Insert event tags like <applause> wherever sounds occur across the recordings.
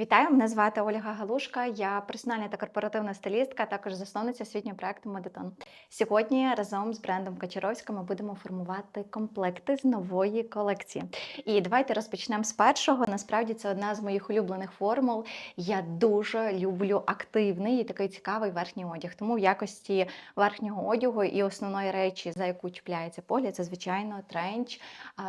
Вітаю, мене звати Ольга Галушка. Я персональна та корпоративна стилістка, а також засновниця освітнього проекту Медитон. Сьогодні разом з брендом Качаровська ми будемо формувати комплекти з нової колекції. І давайте розпочнемо з першого. Насправді це одна з моїх улюблених формул. Я дуже люблю активний і такий цікавий верхній одяг. Тому в якості верхнього одягу і основної речі, за яку чіпляється погляд, це звичайно тренч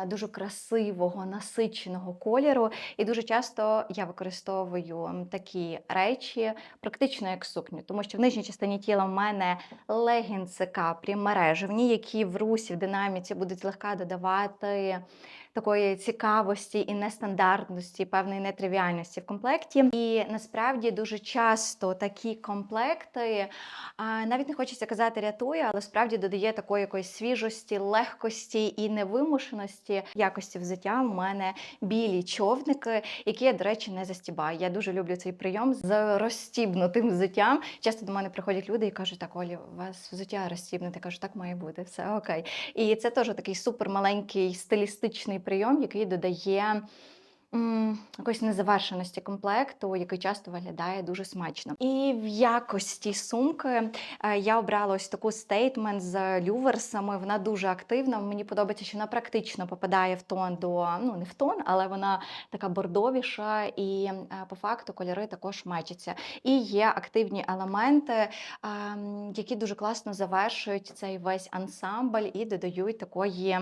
дуже красивого, насиченого кольору. І дуже часто я використовую використовую такі речі практично як сукню, тому що в нижній частині тіла в мене легінси каплі мережевні, які в русі, в динаміці будуть злегка додавати такої цікавості і нестандартності, певної нетривіальності в комплекті. І насправді дуже часто такі комплекти навіть не хочеться казати рятує, але справді додає такої якоїсь свіжості, легкості і невимушеності якості взуття. У мене білі човники, які я, до речі, не застібаю. Я дуже люблю цей прийом з розстібнутим взуттям. Часто до мене приходять люди і кажуть, так, Олі, у вас взуття розстібнуте. Я кажу, так має бути, все окей. І це теж такий супер маленький стилістичний прийом, який додає якоїсь незавершеності комплекту, який часто виглядає дуже смачно. І в якості сумки е, я обрала ось таку стейтмент з люверсами. Вона дуже активна. Мені подобається, що вона практично попадає в тон до ну не в тон, але вона така бордовіша, і е, по факту кольори також мечаться. І є активні елементи, ем, які дуже класно завершують цей весь ансамбль і додають такої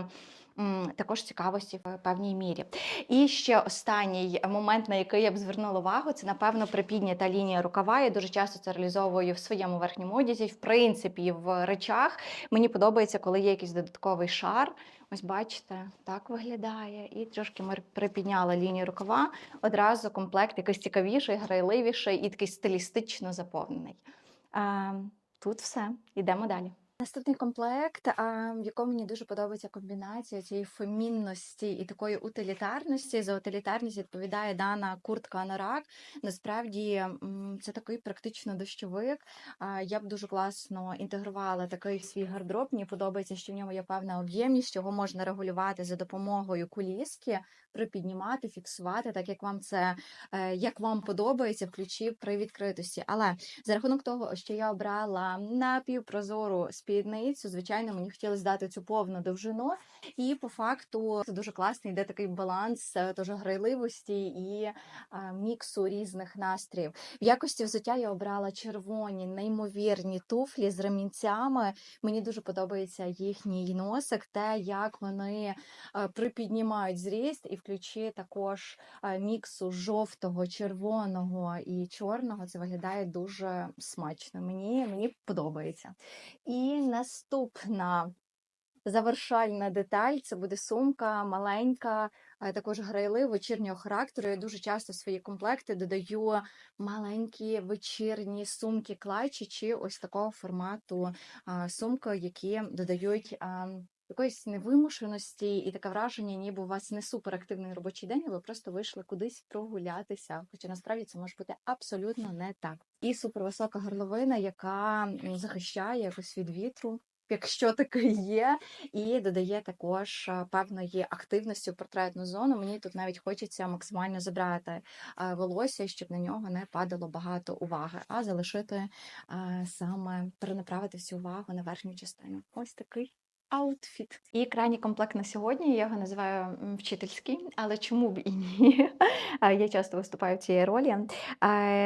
також цікавості в певній мірі. І ще останній момент, на який я б звернула увагу, це напевно припіднята лінія рукава. Я дуже часто це реалізовую в своєму верхньому одязі, в принципі, в речах. Мені подобається, коли є якийсь додатковий шар. Ось бачите, так виглядає. І трошки ми припідняли лінію рукава. Одразу комплект якийсь цікавіший, грайливіший і такий стилістично заповнений. Тут все, йдемо далі. Наступний комплект, в якому мені дуже подобається комбінація цієї фемінності і такої утилітарності. За утилітарність відповідає дана куртка Анорак. Насправді це такий практично дощовик. Я б дуже класно інтегрувала такий свій гардероб. Мені подобається, що в ньому є певна об'ємність, його можна регулювати за допомогою куліски, припіднімати, фіксувати, так як вам це е, як вам подобається, в ключі при відкритості. Але за рахунок того, що я обрала напівпрозору спідницю. Звичайно, мені хотілося дати цю повну довжину, і по факту це дуже класний, йде такий баланс е, теж грайливості і е, міксу різних настроїв. В якості взуття я обрала червоні, неймовірні туфлі з ремінцями. Мені дуже подобається їхній носик, те, як вони е, припіднімають зріст, і в ключі також міксу жовтого, червоного і чорного. Це виглядає дуже смачно. Мені, Мені подобається. І наступна завершальна деталь це буде сумка маленька, також грайлива вечірнього характеру. Я дуже часто в свої комплекти додаю маленькі вечірні сумки клатчі чи ось такого формату сумки, які додають. Якоїсь невимушеності і таке враження, ніби у вас не суперактивний робочий день, а ви просто вийшли кудись прогулятися. Хоча насправді це може бути абсолютно не так. І супервисока горловина, яка захищає якось від вітру, якщо таке є, і додає також певної активності в портретну зону. Мені тут навіть хочеться максимально забрати волосся, щоб на нього не падало багато уваги, а залишити саме перенаправити всю увагу на верхню частину. Ось такий аутфіт. І крайній комплект на сьогодні. Я його називаю вчительський, але чому б і ні? <laughs> Я часто виступаю в цій ролі.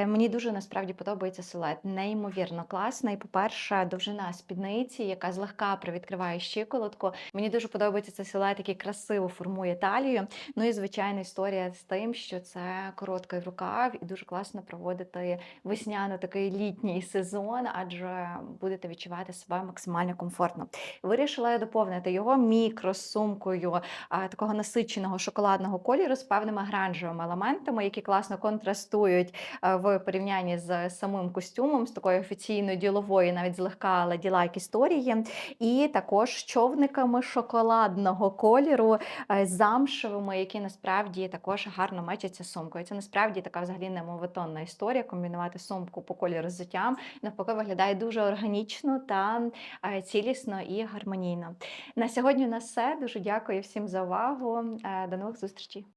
Мені дуже насправді подобається силует. Неймовірно класний. По-перше, довжина спідниці, яка злегка привідкриває щиколотку. Мені дуже подобається цей силует, який красиво формує талію. Ну і звичайна історія з тим, що це короткий рукав, і дуже класно проводити весняно такий літній сезон, адже будете відчувати себе максимально комфортно. Вирішила доповнити його мікросумкою такого насиченого шоколадного кольору з певними гранжевими елементами, які класно контрастують в порівнянні з самим костюмом, з такої офіційної ділової, навіть злегка леді-лайк історії, і також човниками шоколадного кольору замшевими, які насправді також гарно мечаться сумкою. Це насправді така взагалі немовитонна історія. Комбінувати сумку по кольору з взуттям навпаки виглядає дуже органічно та цілісно і гармонійно. На сьогодні у нас все. Дуже дякую всім за увагу. Е, до нових зустрічей.